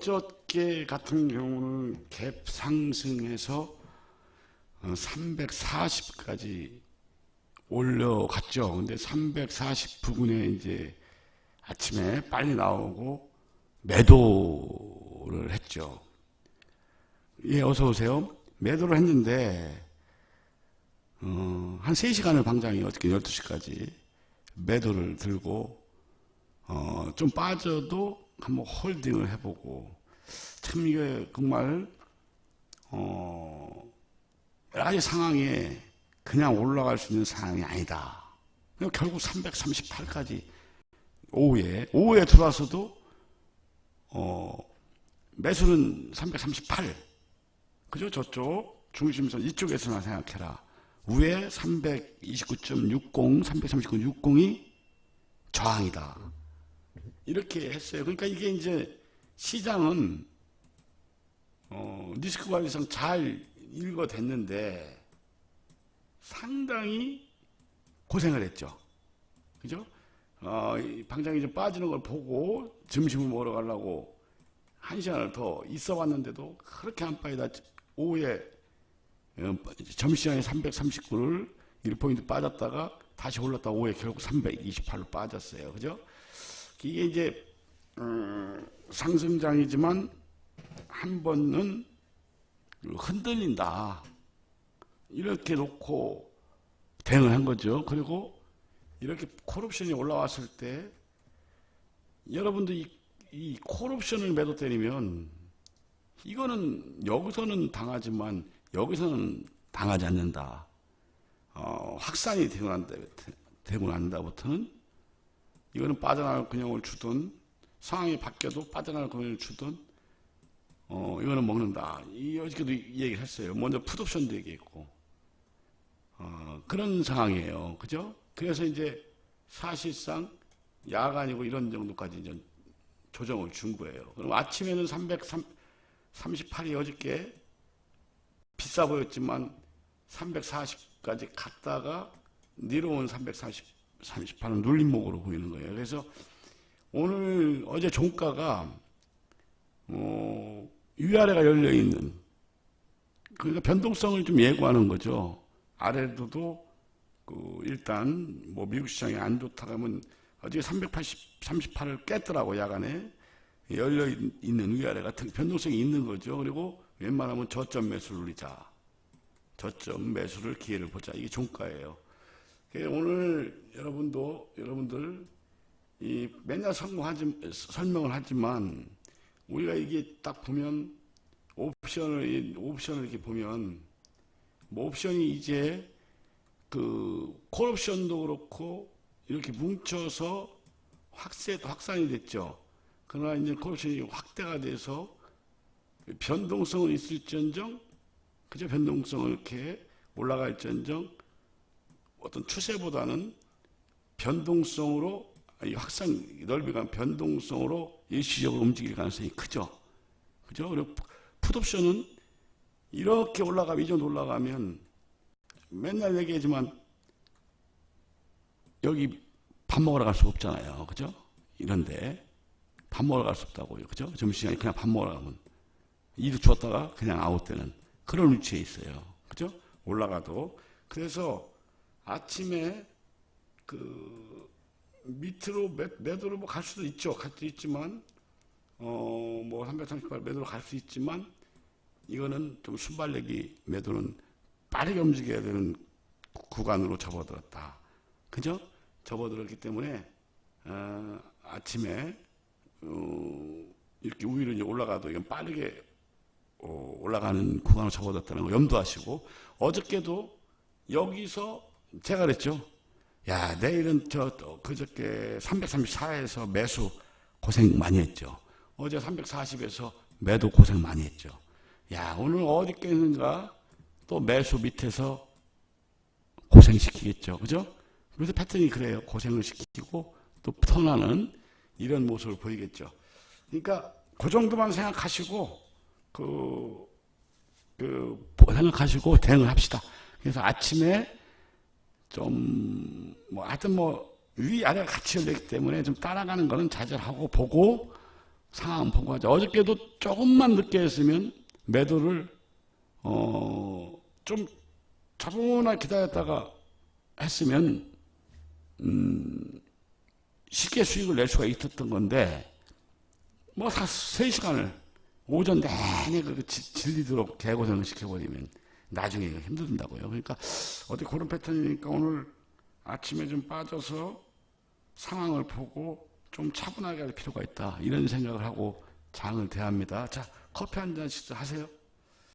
어저께 같은 경우는 갭 상승해서 340까지 올려갔죠. 근데 340 부근에 이제 아침에 빨리 나오고 매도를 했죠. 예, 어서 오세요. 매도를 했는데 어, 한 3시간을 방장이 어저께 12시까지 매도를 들고 어, 좀 빠져도 한번 홀딩을 해보고 참 이게 정말 어, 여러 가지 상황에 그냥 올라갈 수 있는 상황이 아니다. 결국 338까지 오후에 오후에 들어와서도 어, 매수는 338 그죠? 저쪽 중심선 이쪽에서나 생각해라. 위에 329.60 339.60이 저항이다 이렇게 했어요 그러니까 이게 이제 시장은 어, 리스크 관리상 잘 읽어댔는데 상당히 고생을 했죠 그죠 어, 이 방장이 좀 빠지는 걸 보고 점심을 먹으러 가려고 한 시간을 더 있어 왔는데도 그렇게 안 빠지다 오후에 어, 점심시장에 339를 1포인트 빠졌다가 다시 올랐다 오후에 결국 328로 빠졌어요. 그죠? 이게 이제 음, 상승장이지만 한 번은 흔들린다. 이렇게 놓고 대응을 한 거죠. 그리고 이렇게 콜옵션이 올라왔을 때 여러분도 이, 이 콜옵션을 매도 때리면 이거는 여기서는 당하지만 여기서는 당하지 않는다. 어, 확산이 되고 난다부터는 이거는 빠져나갈 근형을 주든 상황이 바뀌어도 빠져나갈 근형을 주든 어, 이거는 먹는다. 이 어저께도 이 얘기를 했어요. 먼저 풋옵션도 얘기했고 어, 그런 상황이에요. 그죠? 그래서 이제 사실상 야간이고 이런 정도까지 이제 조정을 준 거예요. 그럼 아침에는 338이 어저께 비싸 보였지만 340까지 갔다가 내려온 340, 38은 눌림목으로 보이는 거예요. 그래서 오늘 어제 종가가 어, 위아래가 열려 있는 그러니까 변동성을 좀 예고하는 거죠. 아래로도 그 일단 뭐 미국 시장이 안 좋다 하면 어제 380, 38을 깼더라고 야간에 열려 있는 위아래 같은 변동성이 있는 거죠. 그리고 웬만하면 저점 매수를 누리자. 저점 매수를 기회를 보자. 이게 종가예요. 오늘 여러분도 여러분들 이 맨날 성공하지, 설명을 하지만 우리가 이게 딱 보면 옵션을 옵션을 이렇게 보면 뭐 옵션이 이제 그 콜옵션도 그렇고 이렇게 뭉쳐서 확세 확산이 됐죠. 그러나 이제 콜옵션이 확대가 돼서 변동성은 있을지언정 그저 변동성을 이렇게 올라갈지언정 어떤 추세보다는 변동성으로 확산 넓이가 변동성으로 일시적으로 움직일 가능성이 크죠. 그죠? 그리고 풋옵션은 이렇게 올라가면 이 정도 올라가면 맨날 얘기하지만 여기 밥 먹으러 갈 수 없잖아요. 그죠? 이런데 밥 먹으러 갈 수 없다고요. 그죠? 점심시간에 그냥 밥 먹으러 가면 일을 줬다가 그냥 아웃되는 그런 위치에 있어요. 그죠? 올라가도. 그래서 아침에 그 밑으로 매, 매도로 뭐 갈 수도 있죠. 갈 수도 있지만 어뭐 338 매도로 갈 수 있지만 이거는 좀 순발력이 매도는 빠르게 움직여야 되는 구간으로 접어들었다. 그죠? 접어들었기 때문에 어, 아침에 어, 이렇게 위로 이제 올라가도 이건 빠르게 어, 올라가는 구간으로 접어들었다는 거 염두하시고 어저께도 여기서 제가 그랬죠. 야 내일은 저 그저께 334에서 매수 고생 많이 했죠. 어제 340에서 매도 고생 많이 했죠. 야 오늘 어디 깼는가 또 매수 밑에서 고생시키겠죠. 그죠? 그래서 패턴이 그래요. 고생을 시키고 또 턴하는 이런 모습을 보이겠죠. 그러니까 그 정도만 생각하시고 그, 그 생각하시고 대응을 합시다. 그래서 아침에 좀 뭐 하여튼 뭐 위아래가 같이 열렸기 때문에 좀 따라가는 거는 자제하고 보고 상황 보고 하자. 어저께도 조금만 늦게 했으면 매도를 어, 좀 차분하게 기다렸다가 했으면 음, 쉽게 수익을 낼 수가 있었던 건데 뭐 3시간을 오전 내내 그 지- 질리도록 개고생을 시켜버리면 나중에 이거 힘들다고요. 그러니까 어디 그런 패턴이니까 오늘 아침에 좀 빠져서 상황을 보고 좀 차분하게 할 필요가 있다. 이런 생각을 하고 장을 대합니다. 자, 커피 한 잔씩 하세요.